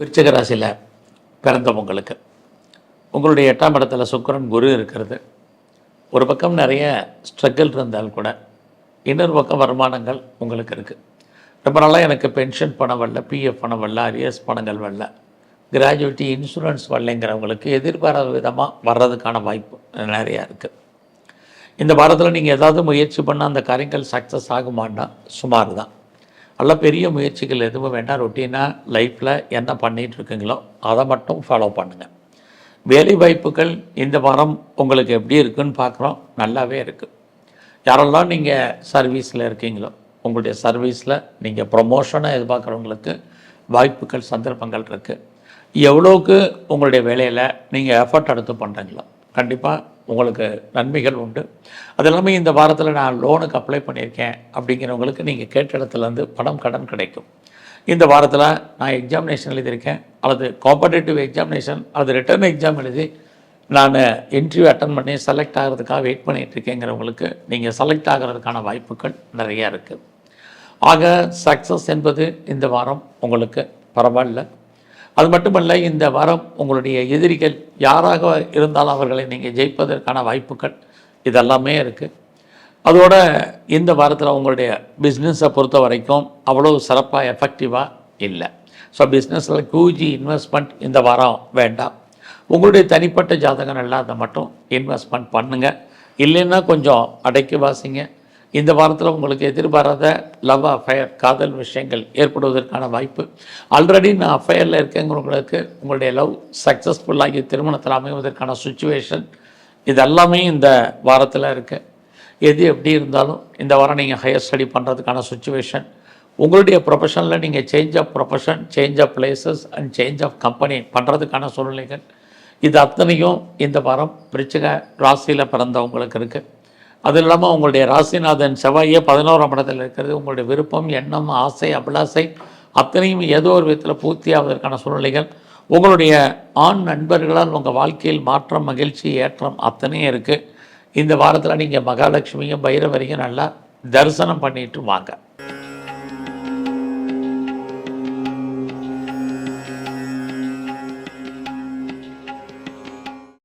விருச்சக ராசியில் பிறந்தவங்களுக்கு. உங்களுடைய எட்டாம் இடத்துல சுக்கரன் குரு இருக்கிறது. ஒரு பக்கம் நிறைய ஸ்ட்ரகிள் இருந்தால் கூட இன்னொரு பக்கம் வருமானங்கள் உங்களுக்கு இருக்குது ரொம்ப நாளாக எனக்கு பென்ஷன் பணம் வரல பிஎஃப் பணம் வரல அரியர்ஸ் பணங்கள் வரல. கிராஜுவேட்டி இன்சூரன்ஸ் வரலைங்கிறவங்களுக்கு எதிர்பாராத விதமாக வர்றதுக்கான வாய்ப்பு நிறையா இருக்குது இந்த வாரத்தில் நீங்கள் ஏதாவது முயற்சி பண்ணால் அந்த காரியங்கள் சக்ஸஸ் ஆகுமான்னா சுமார் தான் நல்ல பெரிய முயற்சிகள் எதுவும் வேண்டாம். ரொட்டீனாக லைஃப்பில் என்ன பண்ணிகிட்டு இருக்கீங்களோ அதை மட்டும் ஃபாலோ பண்ணுங்கள் வேலை வாய்ப்புகள் இந்த வாரம் உங்களுக்கு எப்படி இருக்குன்னு பார்க்குறோம். நல்லாவே இருக்குது யாரெல்லாம் நீங்கள் சர்வீஸில் இருக்கீங்களோ உங்களுடைய சர்வீஸில் நீங்கள் ப்ரொமோஷனை எதிர்பார்க்குறவங்களுக்கு வாய்ப்புகள் சந்தர்ப்பங்கள் இருக்குது எவ்வளோக்கு உங்களுடைய வேலையில் நீங்கள் எஃபர்ட் எடுத்து பண்ணுறீங்களோ கண்டிப்பாக உங்களுக்கு நன்மைகள் உண்டு. அது இல்லாமல் இந்த வாரத்தில் நான் லோனுக்கு அப்ளை பண்ணியிருக்கேன் அப்படிங்கிறவங்களுக்கு நீங்கள் கேட்ட இடத்துலேருந்து பணம் கடன் கிடைக்கும். இந்த வாரத்தில் நான் எக்ஸாமினேஷன் எழுதியிருக்கேன் அல்லது காம்படேட்டிவ் எக்ஸாமினேஷன் அல்லது ரிட்டர்ன் எக்ஸாம் எழுதி நான் இன்டர்வியூ அட்டன் பண்ணி செலக்ட் ஆகிறதுக்காக வெயிட் பண்ணிகிட்ருக்கேங்கிறவங்களுக்கு நீங்கள் செலக்ட் ஆகிறதுக்கான வாய்ப்புகள் நிறையா இருக்குது ஆக சக்ஸஸ் என்பது இந்த வாரம் உங்களுக்கு பரவாயில்ல. அது மட்டுமல்ல இந்த வாரம் உங்களுடைய எதிரிகள் யாராக இருந்தாலும் அவர்களை நீங்கள் ஜெயிப்பதற்கான வாய்ப்புகள் இதெல்லாமே இருக்குது அதோட இந்த வாரத்தில் உங்களுடைய பிஸ்னஸை பொறுத்த வரைக்கும் அவ்வளோ சிறப்பாக எஃபெக்டிவாக இல்லை. ஸோ பிஸ்னஸில் கூஜி இன்வெஸ்ட்மெண்ட் இந்த வாரம் வேண்டாம். உங்களுடைய தனிப்பட்ட ஜாதகம் இல்லாத மட்டும் இன்வெஸ்ட்மெண்ட் பண்ணுங்கள் இல்லைன்னா கொஞ்சம் அடைக்கி வாசிங்க. இந்த வாரத்தில் உங்களுக்கு எதிர்பாராத லவ் அஃபயர் காதல் விஷயங்கள் ஏற்படுவதற்கான வாய்ப்பு. ஆல்ரெடி நான் அஃபயரில் இருக்கேங்கிறவங்களுக்கு உங்களுடைய லவ் சக்ஸஸ்ஃபுல்லாகி திருமணத்தில் அமைவதற்கான சுச்சுவேஷன் இதெல்லாமே இந்த வாரத்தில் இருக்குது எது எப்படி இருந்தாலும் இந்த வாரம் நீங்கள் ஹையர் ஸ்டடி பண்ணுறதுக்கான சுச்சுவேஷன் உங்களுடைய ப்ரொஃபஷனில் நீங்கள் change of profession change of places and change of company பண்ணுறதுக்கான சூழ்நிலைகள். இது அத்தனையும் இந்த வாரம் விருச்சிக ராசியில் பிறந்தவங்களுக்கு இருக்குது அது இல்லாமல் உங்களுடைய ராசிநாதன் செவ்வாயே பதினோராம் இடத்துல இருக்கிறது. உங்களுடைய விருப்பம் எண்ணம் ஆசை அபிலாசை அத்தனையும் ஏதோ ஒரு விதத்தில் பூர்த்தி ஆவதற்கான சூழ்நிலைகள். உங்களுடைய ஆண் நண்பர்களால் உங்கள் வாழ்க்கையில் மாற்றம் மகிழ்ச்சி ஏற்றம் அத்தனையும் இருக்குது இந்த வாரத்தில் நீங்கள் மகாலட்சுமியும் பைரவரையும் நல்லா தரிசனம் பண்ணிட்டு வாங்க.